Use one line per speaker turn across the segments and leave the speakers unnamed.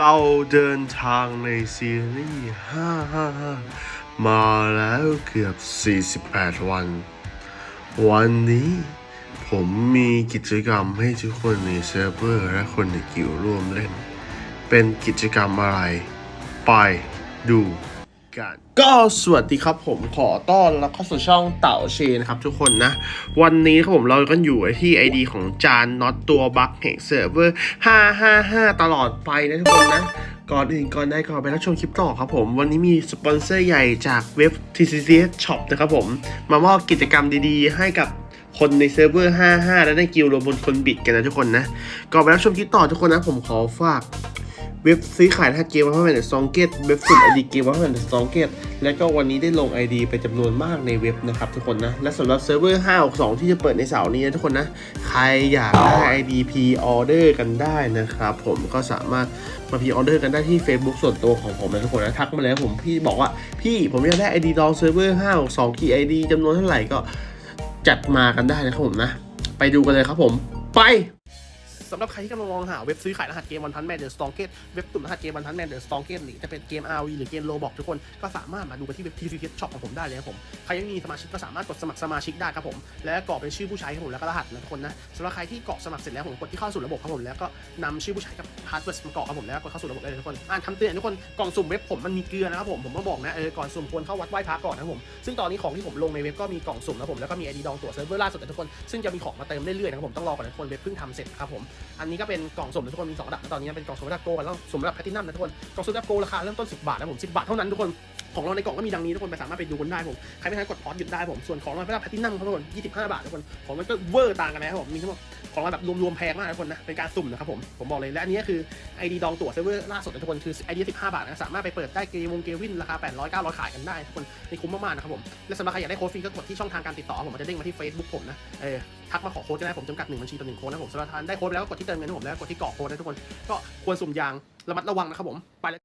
เราเดินทางในซีรีส์ 555 มาแล้วเกือบ 48 วัน วันนี้ผมมีกิจกรรมให้ทุกคนในเซิร์ฟเวอร์และคนในกิวร่วมเล่น เป็นกิจกรรมอะไร ไปดูกัน ก็สวัสดีครับผมขอต้อนรับเข้าสู่ช่องเต่าเชนนะครับทุกคนนะ วันนี้ครับผมเราก็อยู่ที่ ID ของจานน็อตตัวบัคแห่งเซิร์ฟเวอร์555 ตลอดไปนะทุกคนนะ ก่อนอื่นก่อนได้ก่อนไปรับชมคลิปต่อครับผม วันนี้มีสปอนเซอร์ใหญ่จากเว็บ TCCS Shop นะครับผม มามอบกิจกรรมดีๆ ให้กับคนในเซิร์ฟเวอร์ 55 และในกิลรวมบนคนบิดกันนะทุกคนนะ ก่อนไปรับชมคลิปต่อทุกคนนะผมขอฝาก เว็บซื้อขายรหัสเกมว่าเป็นซองเกตเว็บสุ่มไอดีเกมว่าเป็นซองเกตและก็วันนี้ได้ลง ID ไปจำนวนมากในเว็บนะครับทุกคนนะ และสำหรับเซิร์ฟเวอร์ 562 ที่จะเปิดในเสาร์นี้นะทุกคนนะ ใครอยากได้ ID P order กันได้นะครับ ผมก็สามารถมา P order กันได้ที่ Facebook ส่วนตัวของผมนะทุกคนนะ ทักมาเลยนะผมพี่บอกว่าพี่ผมอยากได้ ID ดองเซิร์ฟเวอร์ 562กี่ ID จำนวนเท่าไหร่ก็จัดมากันได้นะครับผมนะ ไปดูกันเลยครับผมไป สำหรับใครที่กำลังมองหาเว็บซื้อขายรหัสเกมวันพันแมนเดอร์สตองเกตเว็บตุ่มรหัสเกมวันพันแมนเดอร์สตองเกตหรือจะเป็นเกม RV หรือเกมโลบอกทุกคนก็สามารถมาดูกันที่เว็บ TCT Shop ของผมได้เลยครับผมใครยังมีสมาชิกก็สามารถกดสมัครสมาชิกได้ครับผมและกรอกเป็นชื่อผู้ใช้ครับผมแล้วก็รหัสนะทุกคนนะสำหรับใครที่กรอกสมัครเสร็จแล้วผมกดที่เข้าสู่ระบบครับผมแล้วก็นำชื่อผู้ใช้กับพาสเวิร์ดมากรอกครับผมแล้วกดเข้าสู่ระบบได้เลยทุกคนอ่านคำเตือนทุกคนกล่องสุ่มเว็บผมมันมีเกลือนะครับผมผมก็บอกนะเออก่อนสุ่มควรเข้าวัดไหว้พระก่อนนะผมซึ่งตอนนี้ของที่ผมลงในเว็บก็มีกล่องสุ่มนะผมแล้วก็มี ID ดองตัวเซิร์ฟเวอร์ล่าสุดนะทุกคนซึ่งจะมีของมาเติมเรื่อยๆนะครับผมต้องรอก่อนนะทุกคนเว็บเพิ่งทำเสร็จครับผมอันนี้ก็เป็นกล่องสุ่มนะทุกคนมีสองระดับนะตอนนี้เป็นกล่องสุ่มระดับโกกับแล้วสุ่มระดับแพลตินัมนะทุกคนกล่องสุ่มระดับโกราคาเริ่มต้น 10 บาทนะผม10 บาทเท่านั้นทุกคน ของเราในกล่องก็มีดังนี้ทุกคนไปสามารถไปดูกันได้ผมใครไม่ทันกดพอสหยุดได้ผมส่วนของเราระดับแพลตินัมครับทุกคน25 บาททุกคนของมันก็เวอร์ต่างกันนะครับผมมีทั้งหมดของเราแบบรวมๆแพงมากทุกคนนะเป็นการสุ่มนะครับผมผมบอกเลยและอันนี้คือ ID ดองตั๋วเซิร์ฟเวอร์ล่าสุดนะทุกคนคือ ID 15 บาทนะสามารถไปเปิดได้เกมวงเกวินราคา 800 900 ขายกันได้ทุกคนนี่คุ้มมากๆนะครับผมและสำหรับใครอยากได้โค้ดฟรีก็กดที่ช่องทางการติดต่อผมมันจะเด้งมาที่ Facebook ผมนะเออทักมาขอโค้ดก็ได้ผมจำกัดหนึ่งบัญชีต่อหนึ่งโค้ดนะผมสำหรับทานได้โค้ดแล้วก็กดที่เติมเงินให้ผมแล้วก็กดที่กรอกโค้ดนะทุกคนก็ควรสุ่มยางระมัดระวังนะครับผมไปแล้ว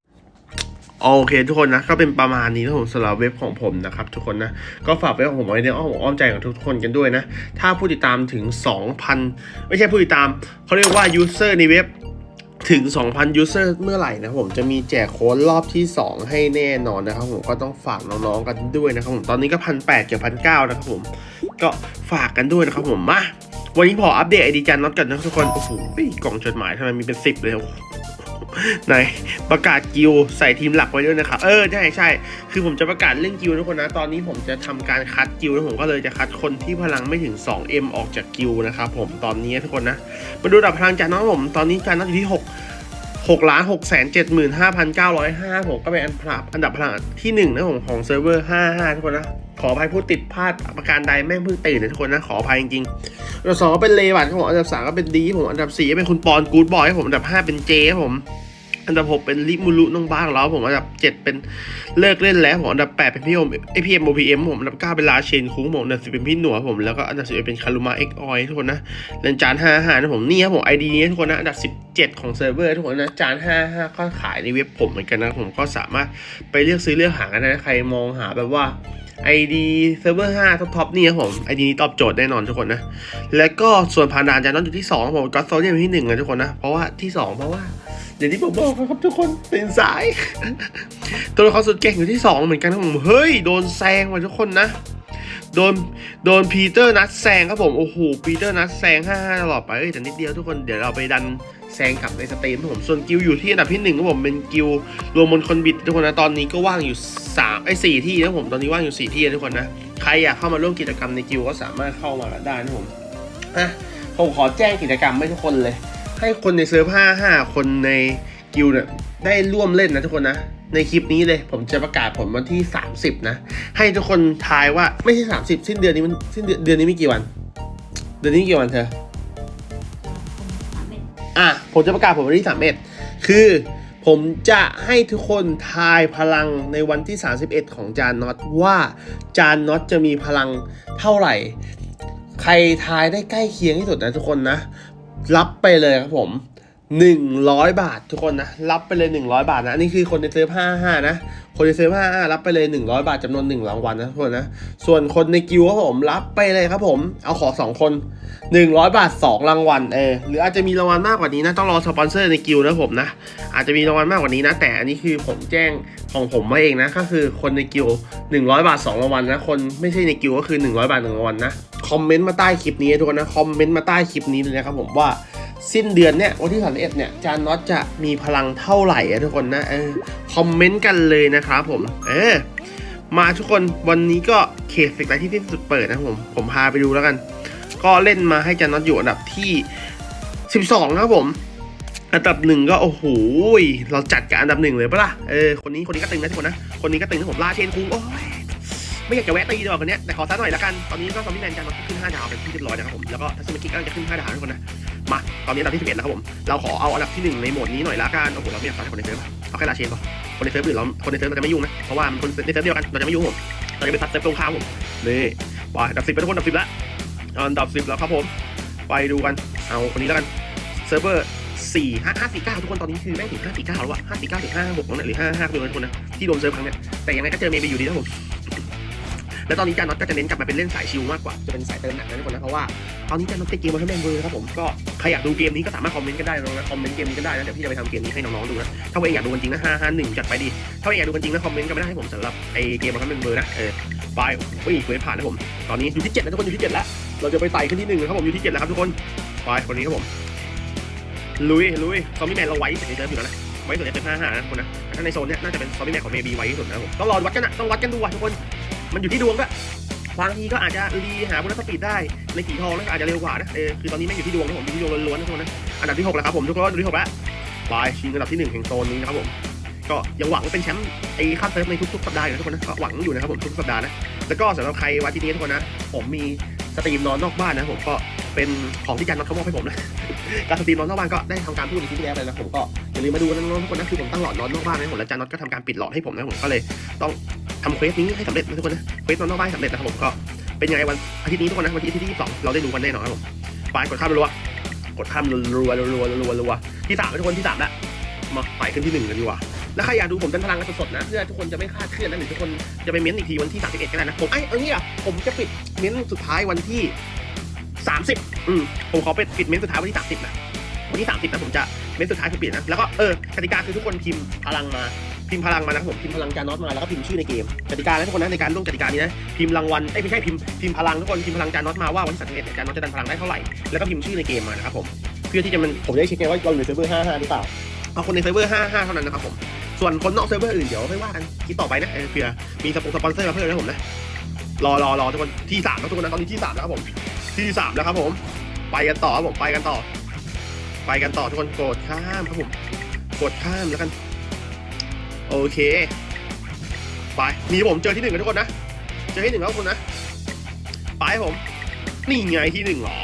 โอเคทุกคนนะก็เป็นประมาณนี้นะผมสำหรับเว็บของผมนะครับทุกคนนะก็ฝากเว็บของผมไว้ในอ้อมอกอ้อมใจของทุกคนกันด้วยนะ ถ้าผู้ติดตามถึง 2,000 ไม่ใช่ผู้ติดตามเขาเรียกว่า user ในเว็บถึง 2,000 user เมื่อไหร่นะผมจะมีแจกโค้ดรอบที่ 2 ให้แน่นอนนะครับผมก็ต้องฝากน้องๆกันด้วยนะครับผมตอนนี้ก็พันแปดเกือบพันเก้านะครับผมก็ฝากกันด้วยนะครับผมมาวันนี้พออัปเดตไอดีจานน็อตกันนะทุกคนโอ้โหกล่องจดหมายทำไมมีเป็นสิบเลย ไหนประกาศกิลด์ใส่ทีมหลักไว้ด้วยนะครับ เออใช่ใช่คือผมจะประกาศเรื่องกิลด์ทุกคนนะ ตอนนี้ผมจะทำการคัดกิลด์แล้วผมก็เลยจะคัดคนที่พลังไม่ถึง 2M ออกจากกิลด์นะครับผมตอนนี้ทุกคนนะ มาดูอันดับพลังจากน้องผม ตอนนี้การนับอยู่ที่ 6 6ล้าน6แสน7หมื่น5พัน905ผมก็เป็นอันดับอันดับพลังที่1นะผมของเซิร์ฟเวอร์ 55 ทุกคนนะ ขออภัยผู้ติดพลาดประการใดแม่งเพิ่งตื่นนะทุกคนนะขออภัยจริงๆอันดับสองก็เป็นเลวัตครับผมอันดับสามก็เป็นดีผมอันดับสี่ก็เป็นคุณปอนกูดบอยครับผมอันดับห้าเป็นเจครับผมอันดับหกเป็นลิมูรุน้องบ้าของเราผมอันดับเจ็ดเป็นเลิกเล่นแล้วผมอันดับแปดเป็นพี่โอมไอพีเอ็มโอพีเอ็มผมอันดับเก้าเป็นลาเชนคุ้งผมอันดับสิบเป็นพี่หนัวผมแล้วก็อันดับสิบเป็นคารุมาเอ็กออยทุกคนนะเล่นจานห้าห้านะผมนี่ครับผมไอดีนี้ทุกคนนะอันดับสิบเจ็ดของเซิร์ฟเวอร์ทุกคนนะจานห้าห้าก็ขายในเว็บผมเหมือนกันนะผมก็สามารถไปเลือกซื้อเลือกหากันได้นะใครมองหาแบบว่า ID เซิร์ฟเวอร์5ท็อปท็อปนี่ครับผม ID นี้ตอบโจทย์แน่นอนทุกคนนะ แล้วก็ส่วนผ่านด่านจะนน้องอยู่ที่2ครับผมก็โซเดียมที่1นะทุกคนนะ เพราะว่าที่ 2 เพราะว่าอย่างที่ผมบอกครับทุกคนเป็นสาย ตัวละครสุดเก่งอยู่ที่ 2 เหมือนกันครับผม เฮ้ย โดนแซงว่ะทุกคนนะ โดนโดนปีเตอร์นัดแซงครับผมโอ้โหปีเตอร์นัดแซง5ตลอดไปเอ้ยแต่นิดเดียวทุกคนเดี๋ยวเราไปดันแซงกลับในสเตมครับผมส่วนกิลอยู่ที่อันดับที่หนึ่งครับผมเป็นกิลรวมบนคนบิดทุกคนนะตอนนี้ก็ว่างอยู่สามไอ้สี่ที่นะผมตอนนี้ว่างอยู่สี่ที่นะทุกคนนะใครอยากเข้ามาร่วมกิจกรรมในกิลก็สามารถเข้ามาได้นะผมอะผมขอแจ้งกิจกรรมให้ทุกคนเลย ให้คนในเซิร์ฟห้าห้าคนในกิลเนี่ยได้ร่วมเล่นนะทุกคนนะ ในคลิปนี้เลย ผมจะประกาศผลวันที่ 30 นะ ให้ทุกคนทายว่าไม่ใช่ 30 สิ้นเดือนนี้มันสิ้นเดือนเดือนนี้ไม่กี่วัน เดือนนี้กี่วันเธออะผมจะประกาศผลวันที่ 31 คือผมจะให้ทุกคนทายพลังในวันที่ 31 ของจานน็อตว่าจานน็อตจะมีพลังเท่าไหร่ ใครทายได้ใกล้เคียงที่สุดนะทุกคนนะ รับไปเลยครับผม 100 บาททุกคนนะ รับไปเลย 100 บาทนะอันนี้คือคนในเซิร์ฟ55 นะ คนในเซิร์ฟ55 รับไปเลย 100 บาทจำนวน 1 รางวัลนะทุกคนนะ ส่วนคนในกิวครับผม รับไปเลยครับผม เอาขอ 2 คน 100 บาท 2 รางวัล เออ หรืออาจจะมีรางวัลมากกว่านี้นะ ต้องรอสปอนเซอร์ในกิวนะผมนะ อาจจะมีรางวัลมากกว่านี้นะ แต่อันนี้คือผมแจ้งของผมมาเองนะ ก็คือคนในกิว100 บาท 2 รางวัลนะ คนไม่ใช่ในกิวก็คือ 100 บาท 1 รางวัลนะ คอมเมนต์มาใต้คลิปนี้ทุกคนนะ คอมเมนต์มาใต้คลิปนี้เลยนะครับผมว่า สิ้นเดือนเนี่ยวันที่31เนี่ยจานน็อตจะมีพลังเท่าไหร่อะทุกคนนะเออคอมเมนต์กันเลยนะครับผม เออมาทุกคนวันนี้ก็เขตสิกไลที่ที่สุดเปิดนะผม ผมพาไปดูแล้วกัน ก็เล่นมาให้จานน็อตอยู่อันดับที่ 12ครับผมอันดับหนึ่งก็โอ้โหเราจัดกับอันดับหนึ่งเลยปะล่ะเออคนนี้คนนี้ก็ตึงนะทุกคนนะคนนี้ก็ตึงนะผมลาเชนคุงโอ้ย ไม่อยากจะแวะตีดีกว่าคนนี้แต่ขอซะหน่อยละกัน ตอนนี้ก็ซอมบี้แมนจานน็อตขึ้น 5 ดาวเป็นที่เรียบร้อยนะครับผม แล้วก็ทัศนกิจก็จะขึ้น 5 ดาวทุกคนนะ มา ตอนนี้อันดับที่11แล้วครับผม เราขอเอาอันดับที่ 1 ในโหมดนี้หน่อยละกัน โอ้โห เราไม่อยากฟังให้คนในเซิร์ฟเอาแค่ลาเชนพอคนในเซิร์ฟอื่นเราคนในเซิร์ฟเราจะไม่ยุ่งนะ เพราะว่ามันคนในเซิร์ฟเดียวกัน เราจะไม่ยุ่งผม เราจะไปซัดเซิร์ฟตรงข้ามผม นี่ไปอันดับ10เป็นทุกคนอันดับ10ล้วอันดับ10แล้วครับผม ไปดูกัน เอาคนนี้แล้วกัน เซิร์ฟเวอร์4 5 5 4 9ทุกคนตอนนี้คือแม่งถึง5 4 9แล้วอะ5 4 9ถึง5 6แล้วเนี่ยหรือ5 5คือทุกคนนะที่โดนเซิร์ฟครั้งเนี้ยแต่ยังไงก็เจอเมย์ไปอยู่ดีนะผม แล้วตอนนี้จานน็อตก็จะเน้นกลับมาเป็นเล่นสายชิลมากกว่า จะเป็นสายเติมหนักนะทุกคนนะเพราะว่าตอนนี้จานน็อตติดเกมมาทั้งแมนเวอร์ครับผมก็ใครอยากดูเกมนี้ก็สามารถคอมเมนต์กันได้นะคอมเมนต์เกมนี้กันได้นะเดี๋ยวพี่จะไปทำเกมนี้ให้น้องๆดูนะถ้าเองอยากดูจริงนะ5 5 1จัดไปดีถ้าเองอยากดูจริงนะคอมเมนต์กันไม่ได้ให้ผมสำหรับไอเกมมาทั้งแมนเวอร์นะเออไปอุ้ยเวสผ่านนะผมตอนนี้อยู่ที่7นะทุกคนอยู่ที่7แล้วเราจะไปไต่ขึ้นที่หนึ่งครับผมอยู่ที่7แล้วครับทุกคนไปคนนี้ครับผมลุยลุยซอมบี้แมนเราไว้ในเซิร์ฟอยู่แล้วนะไว้สุดในเซิร์ฟห้าห้านะทุกคนนะถ้าในโซนเนี้ยน่าจะเป็นซอมบี้แมนของเมบีไว้ที่สุดนะผมต้องรอวัดกันนะต้องวัดกันดูว่ะทุกคน มันอยู่ที่ดวงด้วยบางทีก็อาจจะรีหาบุลสปีดได้ในสีทองแล้วก็อาจจะเร็วกว่านะเออคือตอนนี้ไม่อยู่ที่ดวงนะผมอยู่ที่ดวงล้วนๆนะทุกคนนะอันดับที่หกแล้วครับผมทุกคนอันดับที่หกแล้วบายชิงอันดับที่หนึ่งแห่งโซนนี้นะครับผมก็ยังหวังเป็นแชมป์ไอ้ข้ามเซิร์ฟในทุกๆสัปดาห์อยู่นะทุกคนนะก็หวังอยู่นะครับผมทุกสัปดาห์นะแล้วก็สำหรับใครวันที่นี้ทุกคนนะผมมีสตรีมนอนนอกบ้านนะผมก็เป็นของที่จันน็อตเขามอบให้ผมนะการสตรีมนอนนอกบ้านก็ได้ทำการพูดในคลิปที่แล้วไปแล้วผมก็อย่าลืมมาดูนะทุกคนนะคือผมตั้งหลอดนอนนอกบ้านให้ผมแล้วจันน็อตก็ทำการปิดหลอดให้ผมนะผมก็เลยต้อง ทำเควสนี้ให้สำเร็จนะทุกคนนะเควสนอนนอกบ้านให้สำเร็จนะครับผมก็เป็นยังไงวันอาทิตย์นี้ทุกคนนะวันที่ที่ที่สองเราได้ดูกันแน่นอนครับผมไปกดข้ามรัวกดข้ามรัวๆรัวรัวรัวที่สามทุกคนที่สามล้วมาไปขึ้นที่หนึ่งกันดีกว่าแล้วใครอยากดูผมเป็นพลังกันสดๆนะเพื่อทุกคนจะไม่คาดเคลื่อนนะหรือทุกคนจะไปเม้นต์อีกทีวันที่31ก็ได้นะผมไอ้เอางี้อะผมจะปิดเม้นต์สุดท้ายวันที่ 30อืมผมขอปิดปิดเม้นต์สุดท้ายวันที่ 30นะวันที่ 30นะผมจะเม้นต์สุดท้ายคือปิดนะแล้วก็เออกติกาคือทุกคนพิมพ์พลังมา พิมพ์พลังมานะครับผมพิมพ์พลังจานน็อตมาแล้วก็พิมพ์ชื่อในเกมกติกานะทุกคนนะในการร่วมกติกานี้นะพิมพ์รางวัลเอ้ยไม่ใช่พิมพ์พิมพ์พลังทุกคนพิมพ์พลังจานน็อตมาว่าวันที่31เนี่ยจานน็อตจะดันพลังได้เท่าไหร่แล้วก็พิมพ์ชื่อในเกมมานะครับผมเพื่อที่จะมันผมจะได้เช็คไงว่าเราอยู่ในเซิร์ฟเวอร์55หรือเปล่าเอาคนในเซิร์ฟเวอร์55เท่านั้นนะครับผมส่วนคนนอกเซิร์ฟเวอร์อื่นเดี๋ยวไม่ว่ากันคิดต่อไปนะเออเผื่อมีสปงสปอนเซอร์มาเพิ่มนะผมนะรอรอรอทุกคนที่สามแล้วทุกคนนะตอนนี้ที่สามแล้วครับผมที่สามแล้วครับผมไปกันต่อครับผมไปกันต่อ ไปกันต่อทุกคนกดข้ามครับผมกดข้ามแล้วกัน โอเค ไป มีผมเจอที่หนึ่งกันทุกคนนะ เจอที่หนึ่งแล้วทุกคนนะ ไปผม นี่ไงที่หนึ่งเหรอ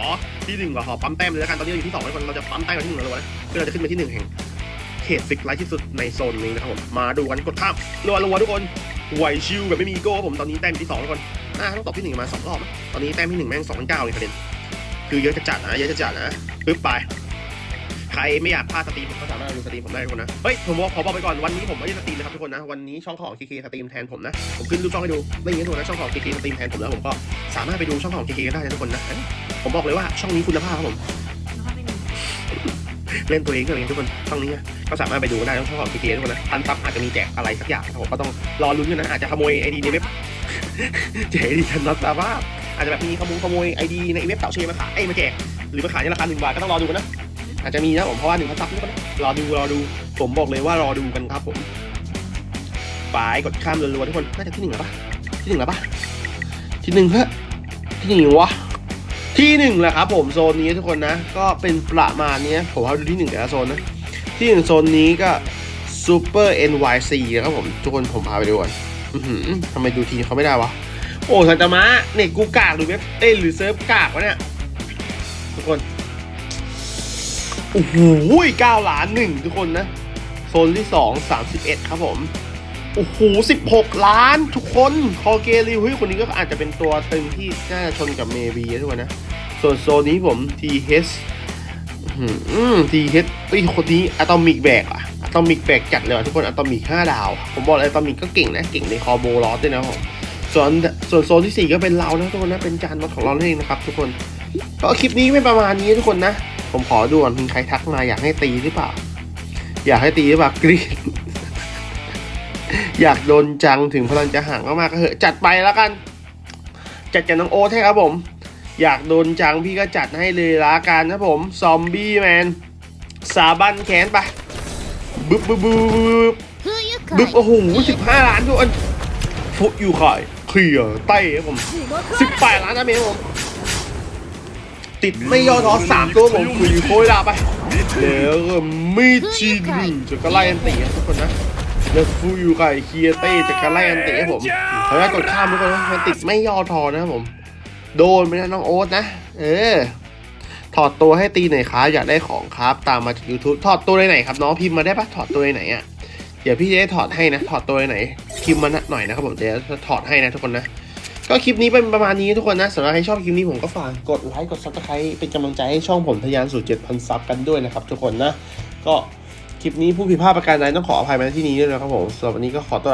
ที่หนึ่งหรอขอปั๊มแต้มเลยแล้วกัน ตอนนี้เราอยู่ที่สองแล้วทุกคนเราจะปั๊มแต้มกันที่หนึ่งแล้วนะเพื่อเราจะขึ้นไปที่หนึ่งแห่ง เขตฟิกไลท์ที่สุดในโซนนี้นะครับผม มาดูกันกดข้ามรัวรัวทุกคนไหวชิวแบบไม่มีโก้ผม ตอนนี้แต้มที่สองทุกคนอ่าต้องตบที่หนึ่งมาสองรอบนะตอนนี้แต้มที่หนึ่งแม่งสองพันเก้าเลยประเด็นคือเยอะจะจัดนะ เยอะจะจัดนะปึ๊บไป ใครไม่อยากพลาดสตรีมก็สามารถดูสตรีมผมได้ทุกคนนะ เฮ้ย ผมบอกขอบอกไปก่อนวันนี้ผมไม่ได้สตรีมนะครับทุกคนนะ วันนี้ช่องของ KK สตรีมแทนผมนะ ผมขึ้นรูปช่องให้ดูไม่อย่างนี้ทุกคนนะช่องของ KK สตรีมแทนผมแล้วผมก็สามารถไปดูช่องของ KK กันได้นะทุกคนนะเอ้ยผมบอกเลยว่าช่องนี้คุณภาพครับผมเล่นตัวเองก็เองทุกคนช่องนี้นะก็สามารถไปดูได้ช่องของ KK ทุกคนนะพันซับอาจจะมีแจกอะไรสักอย่างนะครับผมก็ต้องรอลุ้นกันนะอาจจะขโมยไอดีในเว็บแจกไอดีชันนัตตาบ้าอาจจะแบบมีขโมยขโมยไอดีในเว็บเต่าเชยมาขายเอ้ยมาแจกหรือมาขายในราคาหนึ่งบาทก็ต้องรอดูกันนะ อาจจะมีนะผมเพราะว่าหนึ่งพันซับนี่ก็นะรอดูรอดู ผมบอกเลยว่ารอดูกันครับผมไปกดข้ามรัวๆทุกคนน่าจะที่หนึ่งแล้วปะที่หนึ่งแล้วปะที่หนึ่งฮะที่หนึ่งวะที่หนึ่งแหละครับผมโซนนี้ทุกคนนะ ก็เป็นประมาณนี้ผมเอาดูที่หนึ่งแต่ละโซนนะที่หนึ่งโซนนี้ก็ Super NYC นะครับผมทุกคนผมพาไปดูก่อนทำไมดูทีเขาไม่ได้วะ โอ้สันตามะเน็ตกูกากหรือเว็บเอ้ยหรือเซิร์ฟกากวะเนี่ย ทุกคน โอ้โหเก้าล้านหนึ่งทุกคนนะ โซนที่สองสามสิบเอ็ดครับผม โอ้โหสิบหกล้านทุกคน คอเกริวเฮ้ยคนนี้ก็อาจจะเป็นตัวตึงที่น่าจะชนกับเมบีทุกคนนะ ส่วนโซนนี้ผม TH ทีเฮดเฮ้ยคนนี้อะตอมิกแบกอะอะตอมิกแบกจัดเลยทุกคนอะตอมิกห้าดาว ผมบอกเลยอะตอมิกก็เก่งนะ เก่งในคอโบลอสด้วยนะผมส่วนส่วนโซนที่สี่ก็เป็นเรานะทุกคนนะเป็นจานรถของเราเองนะครับทุกคนก็คลิปนี้เป็นประมาณนี้ทุกคนนะ ผมขอด่วนมีใครทักมาอยากให้ตีหรือเปล่า อยากให้ตีหรือเปล่ากรีดอยากโดนจังถึงพลังจะห่างมากๆก็เหอะจัดไปแล้วกัน จัดกับน้องโอ๊ตให้ครับผม อยากโดนจังพี่ก็จัดให้เลยละกันครับผม ซอมบี้แมนสาบันแขนไปบึ๊บบึ๊บบึ๊บบึ๊บโอ้โหสิบห้าล้านทุกคนฟุอยู่ข่ายเคลียร์ไต้ครับผมสิบแปดล้านนะเมย์ผม ติดไม่ย่อท้อสามตัวผมคุยโคยลาไปแล้วก็มีจีรูจะก็ไล่อันตีครับทุกคนนะแล้วฟูยูไก่เคียเต้จะก็ไล่อันตีให้ผมเขาจะกดข้ามทุกคนนะมันติดไม่ย่อท้อนะครับผม โดนไปนะน้องโอ๊ตนะ เออถอดตัวให้ตีหน่อยครับอยากได้ของครับตามมาจาก YouTube ถอดตัวไหนครับน้องพิมพ์มาได้ปะถอดตัวไหนอะเดี๋ยวพี่จะได้ถอดให้นะ ถอดตัวไหนพิมพ์มาหน่อยนะครับผมเดี๋ยวจะถอดให้นะทุกคนนะ ก็คลิปนี้เป็นประมาณนี้ทุกคนนะสำหรับใครชอบคลิปนี้ผมก็ฝากกดไลค์กดซับสไครป์เป็นกำลังใจให้ช่องผมทะยานสู่7,000ซับกันด้วยนะครับทุกคนนะ ก็คลิปนี้ผู้ผิดพลาดประการใดต้องขออภัยมาที่นี้ด้วยนะครับผมสำหรับวันนี้ก็ขอตัวลา